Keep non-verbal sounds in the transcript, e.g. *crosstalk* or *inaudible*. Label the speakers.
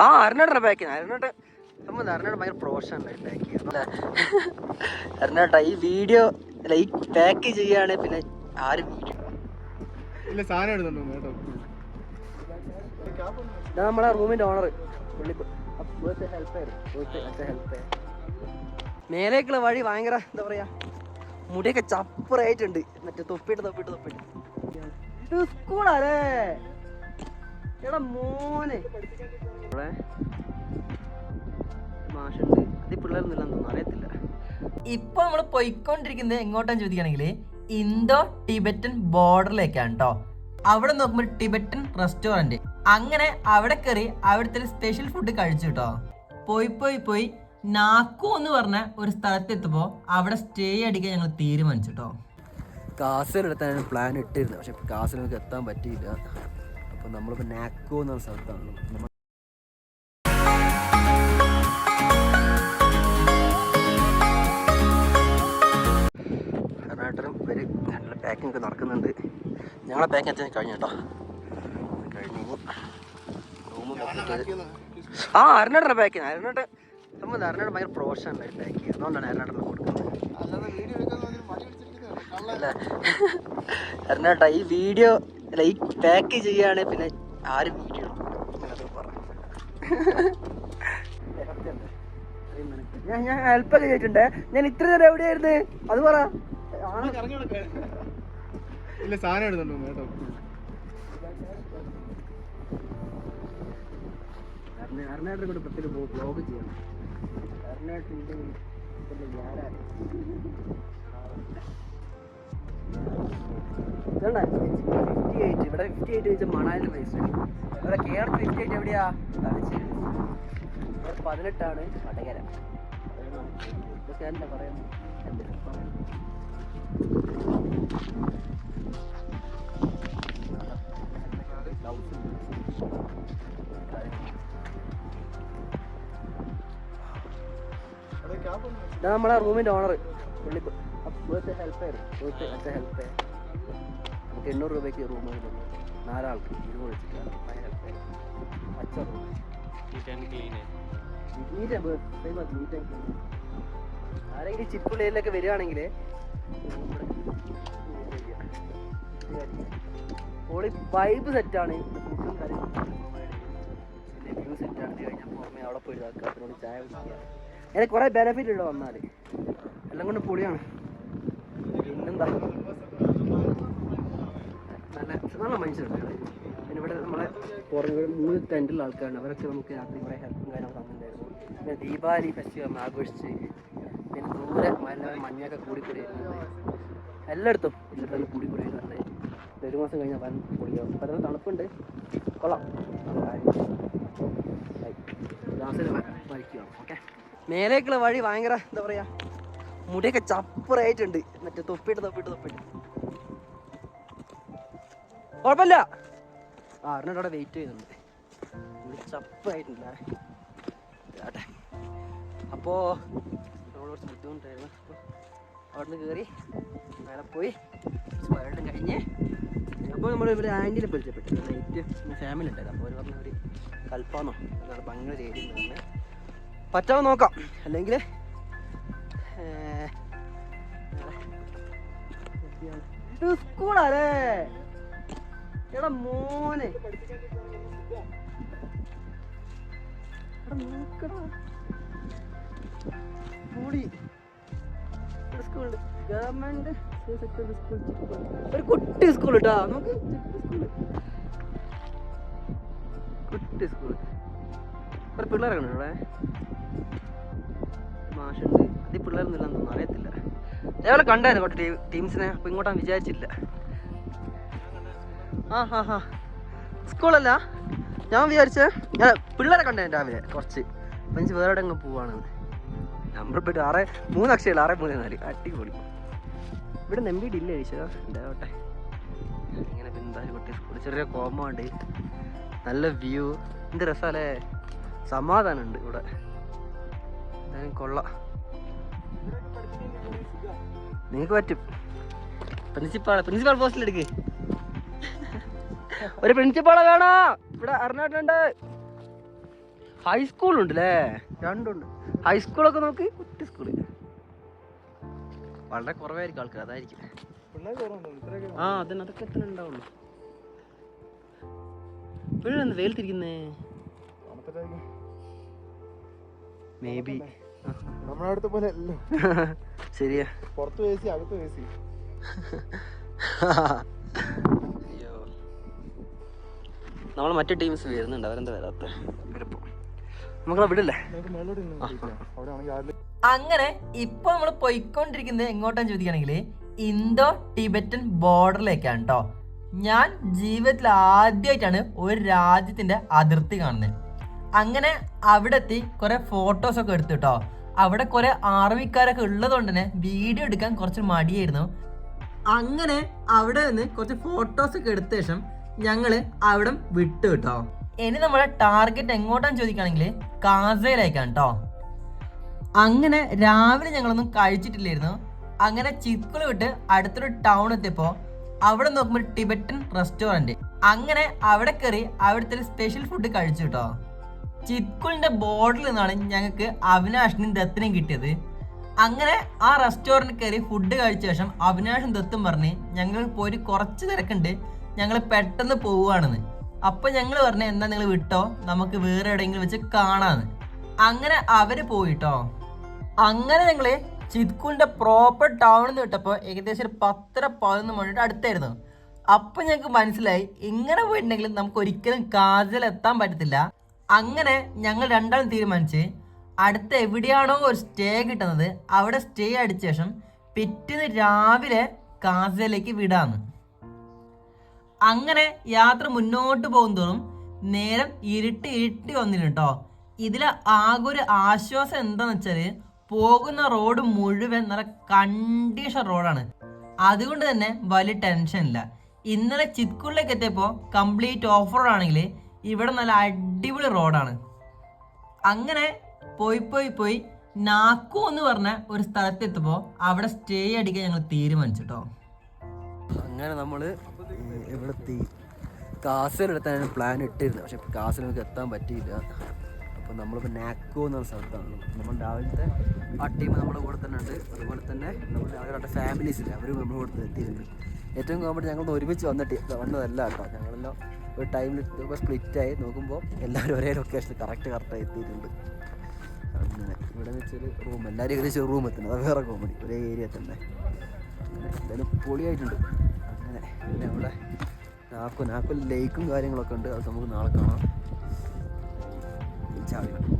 Speaker 1: ആ അരുണേട്ടന്റെ പാക്ക് അരുണേട്ടൻ നമ്മൾ അരുണേട്ടൻ ഭയങ്കര പ്രൊഫഷണൽ പാക്ക് ചെയ്യാം അരുണേട്ട ഈ വീഡിയോ ലൈക്ക് പാക്ക് ചെയ്യുകയാണെങ്കിൽ പിന്നെ ആരും വീഡിയോ
Speaker 2: ഇല്ല സാധനം എടുത്തുണ്ടോ കേട്ടോ.
Speaker 1: ഇതാ നമ്മളെ റൂമിന്റെ ഓണർ മേലേക്കുള്ള വഴി ഭയങ്കര എന്താ പറയാ മുടിയൊക്കെ ചപ്പറായിട്ടുണ്ട് മറ്റേ തൊപ്പിട്ട് തൊപ്പിട്ട് തൊപ്പിട്ട് ഇത് സ്കൂളാലേ എടാ മോനെ. ഇവിടെ മാഷുണ്ട്. അത് തോന്നുന്നു. അറിയത്തില്ല.
Speaker 3: ഇപ്പൊ നമ്മൾ പോയിക്കൊണ്ടിരിക്കുന്നത് എങ്ങോട്ടാന്ന് ചോദിക്കുകയാണെങ്കിൽ ഇന്തോ ടിബറ്റൻ ബോർഡറിലേക്കാണ് കേട്ടോ അവിടെ നോക്കുമ്പോൾ ടിബറ്റൻ റെസ്റ്റോറന്റ് അങ്ങനെ അവിടെ കയറി അവിടുത്തെ സ്പെഷ്യൽ ഫുഡ് കഴിച്ചു കേട്ടോ പോയി പോയി പോയി നാക്കു എന്ന് പറഞ്ഞ ഒരു സ്ഥലത്തെത്തുമ്പോൾ അവിടെ സ്റ്റേ അടിക്കാൻ ഞങ്ങൾ തീരുമാനിച്ചു കേട്ടോ
Speaker 1: കാസലെടുത്താണ് പ്ലാൻ ഇട്ടിരുന്നത്. പക്ഷെ കാസർഗോഡ് എത്താൻ പറ്റിയില്ല. അപ്പോൾ നമ്മളിപ്പോൾ നാക്കോ എന്ന സ്ഥലത്താണ്. നമ്മൾ കർണാടകം ഇവർ നല്ല പാക്കിംഗ് ഒക്കെ നടക്കുന്നുണ്ട്. ഞങ്ങളെ പാക്കിംഗ് എത്താൻ കഴിഞ്ഞു കേട്ടോ. കഴിഞ്ഞു. ആ അരുണേട്ടന്റെ പാക്കിങ് അരുണേട്ടൻ നമ്മൾ അരുണേട്ടൻ ഭയങ്കര പ്രൊഫഷണലായി പാക്ക് ചെയ്യുക അതുകൊണ്ടാണ് അരുണേട്ടനെ കൊടുക്കുന്നത്.
Speaker 2: അല്ലാതെ വീഡിയോ എടുക്കാൻ വേണ്ടി മടി പിടിച്ചിരിക്കുന്നതാണ്.
Speaker 1: അല്ല? അരുണേട്ടാ ഈ വീഡിയോ ലൈക്ക് പാക്ക് ചെയ്യുകയാണെങ്കിൽ പിന്നെ ആരും വീഡിയോ ഞാൻ ഞാൻ ഹെൽപ്പൊക്കെ ചെയ്തിട്ടുണ്ട് ഞാൻ ഇത്ര നേരം എവിടെയായിരുന്നു? അത് പറ.
Speaker 2: ഇല്ല സാധനം എടുത്തുണ്ടോ കേട്ടോ.
Speaker 1: അരുണേട്ടനെ കൂടെ പ്രത്യേകം ബ്ലോഗ് ചെയ്യണം. അരുണേട്ടന്റെ ഫിഫ്റ്റി എയ്റ്റ് ഇവിടെ ഫിഫ്റ്റി എയ്റ്റ് വെച്ചാൽ മണാലി പൈസ ഇവിടെ കേരളത്തിൽ ഫിഫ്റ്റി എയ്റ്റ് എവിടെയാ ഇവിടെ പതിനെട്ടാണ് വടകര. എന്താ ഇതാ നമ്മളെ റൂമിന്റെ ഓണർ പുള്ളി ഇവിടുത്തെ ഹെൽപ്പ് ആയിരുന്നു ഇവിടുത്തെ മറ്റേ ഹെൽപ്പ് നമുക്ക് എണ്ണൂറ് രൂപയ്ക്ക് റൂം നാലാൾക്ക് ഇരുപത് വെച്ചിട്ടാണ് ആയിരുന്നു. പച്ച റൂം ആരെങ്കിലും ചിപ്പുള്ളിയിലൊക്കെ വരികയാണെങ്കിൽ ഓളി വൈബ് സെറ്റാണ് ഫുഡും കാര്യങ്ങളും പിന്നെ വ്യൂ സെറ്റ് ആക്കി കഴിഞ്ഞാൽ പുറമെ അവിടെ പോയി ഇതാക്കുക അതിനോട് ചായ കുടിക്കുക അങ്ങനെ കുറേ ബെനിഫിറ്റ് ഉണ്ട് വന്നാൽ എല്ലാം കൊണ്ട് പൊളിയാണ് നല്ല നല്ല മനുഷ്യരുണ്ട്. പിന്നെ ഇവിടെ നമ്മളെ പുറമെ മൂന്ന് ടെന്റുള്ള ആൾക്കാരുണ്ട് അവരൊക്കെ നമുക്ക് രാത്രി കുറേ ഹെൽപ്പും കാര്യങ്ങളും തന്നിട്ടുണ്ടായിരുന്നു പിന്നെ ദീപാവലി ഫെസ്റ്റിവൽ ആഘോഷിച്ച് പിന്നെ ദൂരെ മല മഞ്ഞൊക്കെ കൂടി കൂടി വരുന്നത് എല്ലായിടത്തും എല്ലായിടത്തും കൂടി വരുന്നത് ഒരു മാസം കഴിഞ്ഞാൽ വൻ പൊളിയാവും അപ്പം അതിന് തണുപ്പുണ്ട് കൊള്ളാം ഗ്ലാസ്സിൽ വരയ്ക്കുക ഓക്കെ മേലേക്കുള്ള വഴി ഭയങ്കര എന്താ പറയാ മുടിയൊക്കെ ചപ്പറായിട്ടുണ്ട്. മറ്റേ തൊപ്പിട്ട് തൊപ്പിട്ട് തൊപ്പിട്ട് കുഴപ്പമില്ല. അറിഞ്ഞിട്ടവിടെ വെയിറ്റ് ചെയ്യുന്നുണ്ട്. മുടി ചപ്പായിട്ടില്ല ആട്ടെ. അപ്പോൾ കുറച്ച് ബുദ്ധിമുട്ടായിരുന്നു. അപ്പോൾ അവിടെ നിന്ന് കയറി മേലെ പോയി വരട്ടും കഴിഞ്ഞ് അപ്പോൾ നമ്മൾ ഇവിടെ ആന്റിനെ പരിചയപ്പെട്ടു. നൈറ്റ് ഫാമിലി ഉണ്ടായിരുന്നു. അപ്പോൾ അവർ പറഞ്ഞ ഒരു കൽപ്പാന്നോ അതാണ് ഭയങ്കര ഏരിയ പറ്റാതെ നോക്കാം. അല്ലെങ്കിൽ സ്കൂളാലേ എടാ മോനെ. ഗവൺമെന്റ് ഒരു കുട്ടി സ്കൂൾ കേട്ടോ നോക്ക് കുട്ടി സ്കൂൾ. കുറെ പിള്ളേരൊക്കെ ഉണ്ട് ഇവിടെ? മാഷുണ്ട്. അത് ഈ പിള്ളേരൊന്നുമില്ല തോന്നുന്നു. അറിയത്തില്ല. അതേപോലെ കണ്ടായിരുന്നു കുറച്ച് ടീംസിനെ. അപ്പം ഇങ്ങോട്ടാ വിചാരിച്ചില്ല. ആ ഹാ ഹാ. സ്കൂളല്ല? ഞാൻ വിചാരിച്ചേ ഞാൻ പിള്ളേരെ കണ്ടായിരുന്നു രാവിലെ കുറച്ച്. അപ്പം എനിക്ക് വേറെ എവിടെ അങ്ങ് പോവാണ് നമ്പർ പോയിട്ട് ആറ് മൂന്ന് അക്ഷയല്ല ആറ് മൂന്ന് നാല്. അടിപൊളി. ഇവിടെ നെമ്പിടി ഇല്ല ഈശോ? ഉണ്ടാവട്ടെ ഇങ്ങനെ എന്തായാലും കുട്ടി സ്കൂൾ ചെറിയ കോമ്പൗണ്ട് നല്ല വ്യൂ. എന്ത് രസമല്ലേ സമാധാനമുണ്ട് ഇവിടെ. എന്തായാലും കൊള്ളാം. നിങ്ങൾക്ക് പറ്റും. പ്രിൻസിപ്പാൾ പ്രിൻസിപ്പാൾ പോസ്റ്റിൽ എടുക്ക്. ഒരു പ്രിൻസിപ്പാളെ കാണാ. ഇവിടെ അറിഞ്ഞാട്ടുണ്ട് ഹൈസ്കൂളുണ്ട് അല്ലേ
Speaker 2: രണ്ടുണ്ട്.
Speaker 1: ഹൈസ്കൂളൊക്കെ നോക്ക്. കുട്ടി സ്കൂൾ വളരെ കുറവായിരിക്കും ആൾക്കാർ അതായിരിക്കും. ആ അതന്നെ അതൊക്കെ എത്ര ഉണ്ടാവുള്ളൂ. ഇപ്പോഴെന്ത് വെയിൽ തിരിക്കുന്നേ
Speaker 2: തണുത്തിട്ടായിരിക്കും
Speaker 1: മേ ബി
Speaker 2: അടുത്ത പോലെ അല്ലല്ലോ. *laughs*
Speaker 1: ശരിയാ
Speaker 2: പുറത്ത് സി അകത്ത് സി
Speaker 1: അയ്യോ നമ്മൾ മറ്റു ടീംസ് വരുന്നുണ്ട് അവരെന്താ വരാത്ത? വരപ്പോ നമ്മളെ വിടില്ലേ?
Speaker 2: നമുക്ക് ആരിലും
Speaker 3: അങ്ങനെ ഇപ്പൊ നമ്മൾ പോയിക്കൊണ്ടിരിക്കുന്നത് എങ്ങോട്ടാന്ന് ചോദിക്കുകയാണെങ്കിൽ ഇന്തോ ടിബറ്റൻ ബോർഡറിലേക്കാണ് കേട്ടോ ഞാൻ ജീവിതത്തിൽ ആദ്യമായിട്ടാണ് ഒരു രാജ്യത്തിന്റെ അതിർത്തി കാണുന്നത്. അങ്ങനെ അവിടെ എത്തി കുറെ ഫോട്ടോസ് ഒക്കെ എടുത്തു കേട്ടോ അവിടെ കുറെ ആർമിക്കാരൊക്കെ ഉള്ളതുകൊണ്ട് തന്നെ വീഡിയോ എടുക്കാൻ കുറച്ച് മടിയായിരുന്നു. അങ്ങനെ അവിടെ നിന്ന് കുറച്ച് ഫോട്ടോസ് ഒക്കെ എടുത്ത ശേഷം ഞങ്ങൾ അവിടെ വിട്ടു കേട്ടോ. ഇനി നമ്മുടെ ടാർഗറ്റ് എങ്ങോട്ടാന്ന് ചോദിക്കുകയാണെങ്കിൽ കാസയിലേക്കാണ് കേട്ടോ. അങ്ങനെ രാവിലെ ഞങ്ങളൊന്നും കഴിച്ചിട്ടില്ലായിരുന്നു. അങ്ങനെ ചിക്കുൾ വിട്ട് അടുത്തൊരു ടൗൺ എത്തിയപ്പോ അവിടെ നോക്കുമ്പോൾ ടിബറ്റൻ റെസ്റ്റോറന്റ് അങ്ങനെ അവിടെ കയറി അവിടുത്തെ സ്പെഷ്യൽ ഫുഡ് കഴിച്ചു കേട്ടോ. ചിത്കുളിന്റെ ബോർഡിൽ നിന്നാണ് ഞങ്ങൾക്ക് അവിനാഷിനും ദത്തിനും കിട്ടിയത്. അങ്ങനെ ആ റെസ്റ്റോറന്റ് കയറി ഫുഡ് കഴിച്ച ശേഷം അവിനാഷും ദത്തും പറഞ്ഞ് ഞങ്ങൾ പോയിട്ട് കുറച്ച് തിരക്കുണ്ട്. ഞങ്ങൾ പെട്ടെന്ന് പോവുകയാണെന്ന്. അപ്പോൾ ഞങ്ങൾ പറഞ്ഞു എന്നാ നിങ്ങൾ വിട്ടോ? നമുക്ക് വേറെ എവിടെയെങ്കിലും വെച്ച് കാണാന്ന്. അങ്ങനെ അവർ പോയിട്ടോ. അങ്ങനെ ഞങ്ങൾ ചിത്കുളിന്റെ പ്രോപ്പർ ടൗണിൽ നിന്ന് വിട്ടപ്പോൾ ഏകദേശം ഒരു പത്തര പതിനൊന്ന് മണിയുടെ അടുത്തായിരുന്നു. അപ്പൊ ഞങ്ങൾക്ക് മനസ്സിലായി ഇങ്ങനെ പോയിട്ടുണ്ടെങ്കിൽ നമുക്ക് ഒരിക്കലും കാജലെത്താൻ പറ്റത്തില്ല. അങ്ങനെ ഞങ്ങൾ രണ്ടാളും തീരുമാനിച്ച് അടുത്ത് എവിടെയാണോ ഒരു സ്റ്റേ കിട്ടുന്നത് അവിടെ സ്റ്റേ അടിച്ച ശേഷം പിറ്റേന്ന് രാവിലെ കാസയിലേക്ക് വിടാന്ന്. അങ്ങനെ യാത്ര മുന്നോട്ട് പോകുന്തോറും നേരം ഇരുട്ടി ഇരുട്ടി വന്നില്ല കേട്ടോ. ഇതിൽ ആകെ ഒരു ആശ്വാസം എന്താണെന്ന് വെച്ചാൽ പോകുന്ന റോഡ് മുഴുവൻ നല്ല കണ്ടീഷൻ റോഡാണ്. അതുകൊണ്ട് തന്നെ വലിയ ടെൻഷൻ ഇല്ല. ഇന്നലെ ചിത്കുളിലേക്ക് എത്തിയപ്പോൾ കംപ്ലീറ്റ് ഓഫ് റോഡ് ആണെങ്കിൽ ഇവിടെ നല്ല അടിപൊളി റോഡാണ്. അങ്ങനെ പോയി പോയി പോയി നാക്കു എന്ന് പറഞ്ഞ ഒരു സ്ഥലത്തെത്തുമ്പോൾ അവിടെ സ്റ്റേ അടിക്കാൻ ഞങ്ങൾ തീരുമാനിച്ചിട്ടോ.
Speaker 1: അങ്ങനെ നമ്മൾ ഇവിടെ എത്തി കാസലെടുത്താണ് പ്ലാൻ ഇട്ടിരുന്നത്. പക്ഷെ കാസൽ നമുക്ക് എത്താൻ പറ്റിയില്ല. അപ്പോൾ നമ്മളിപ്പോൾ നാക്കോ എന്ന സ്ഥലത്താണ്. നമ്മൾ രാവിലത്തെ ആ ടീം നമ്മുടെ കൂടെ തന്നെ ഉണ്ട്. അതുപോലെ തന്നെ നമ്മുടെ ഫാമിലീസ് ഇല്ല അവരും നമ്മുടെ കൂടെ എത്തിയിട്ടുണ്ട്. ഏറ്റവും കോമഡി ഞങ്ങൾ ഒരുമിച്ച് വന്നിട്ട് വന്നതല്ല കേട്ടോ. ഞങ്ങളെല്ലാം ഒരു ടൈമിൽ ഇപ്പോൾ സ്പ്ലിറ്റായി നോക്കുമ്പോൾ എല്ലാവരും ഒരേ ലൊക്കേഷനിൽ കറക്റ്റ് കറക്റ്റായി എത്തിയിട്ടുണ്ട്. അങ്ങനെ. ഇവിടെ വെച്ചൊരു റൂം എല്ലാവരും ഏകദേശം റൂം എത്തുന്നത് അത് വേറെ കോമഡി ഒരേ ഏരിയ തന്നെ. അങ്ങനെ. എന്തായാലും പൊളിയായിട്ടുണ്ട്. അങ്ങനെ. പിന്നെ അവിടെ നാക്കു നാക്കു ലേക്കും കാര്യങ്ങളൊക്കെ ഉണ്ട്. അത് നമുക്ക് നാളെ കാണാം. ചാടി.